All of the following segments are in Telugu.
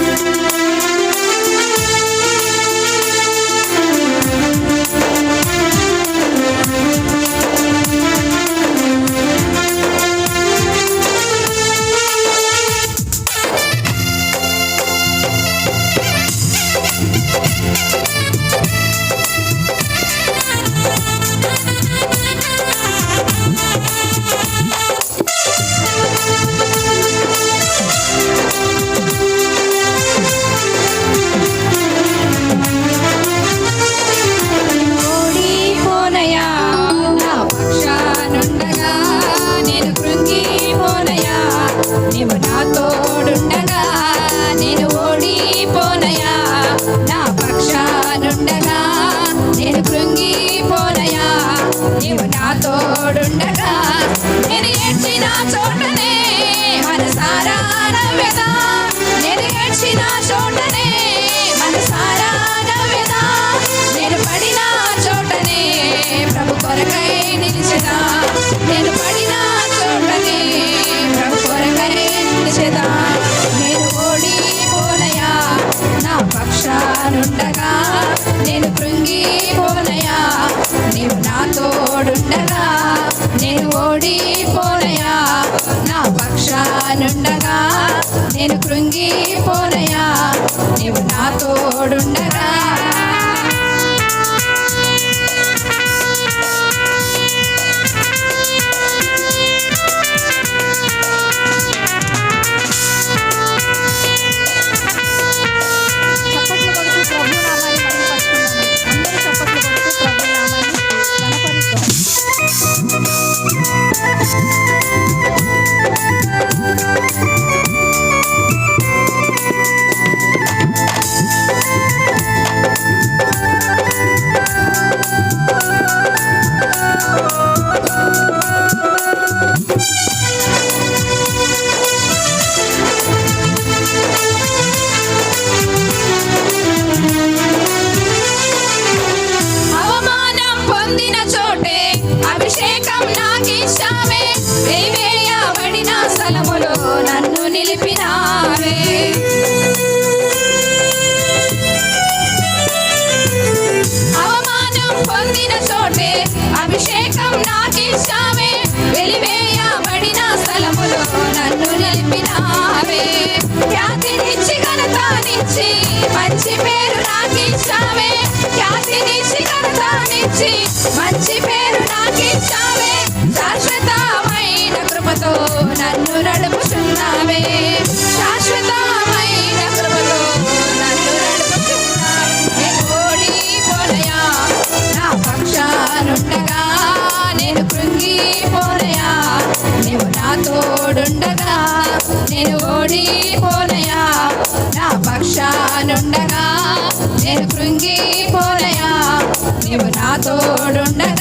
ఓడిపోనయా నీవు నా తోడుండగా నేను ఓడిపోనయా చోటనే పక్షానుండగా నేను కృంగి నడుపుచున్నావే శాశ్వతమైన కృపతో నన్ను నడుపుచున్నావే నేను ఓడిపోనయా నా పక్షానుండగా నేను కృంగిపోనయా. నీవు నా తోడుండగా నేను ఓడిపోనయా. నా పక్షానుండగా నేను కృంగిపోనయా. నీవు నా తోడుండగా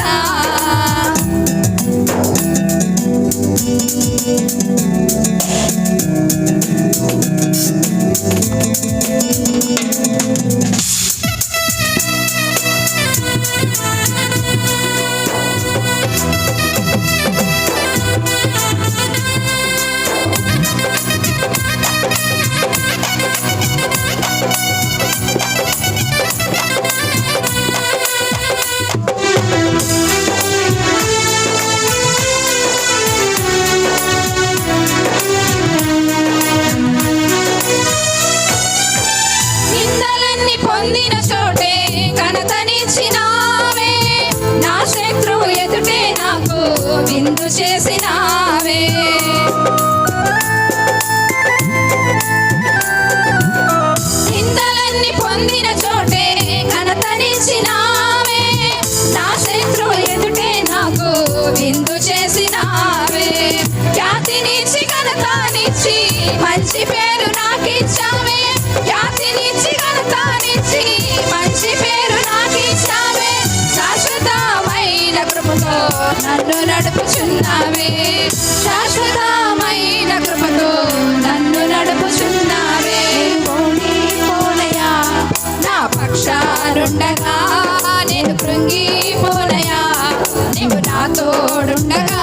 చేసినావే. నిందలన్నీ పొందిన చోటే ఘనతనిచ్చినావే నా శత్రువు ఎదుటే నాకు విందు చేసినావే. నన్ను నడుపుచున్నావే. శాశ్వతమైన కృపతో నన్ను నడుపుచున్నావే. పోనయా నా పక్షానుండగా నేను కృంగిపోనయా నీవు నా తోడుండగా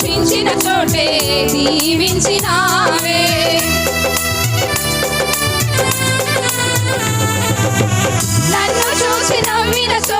పోషించిన చోటే దీవించినావే. నన్ను చూసి నవ్విన చోటే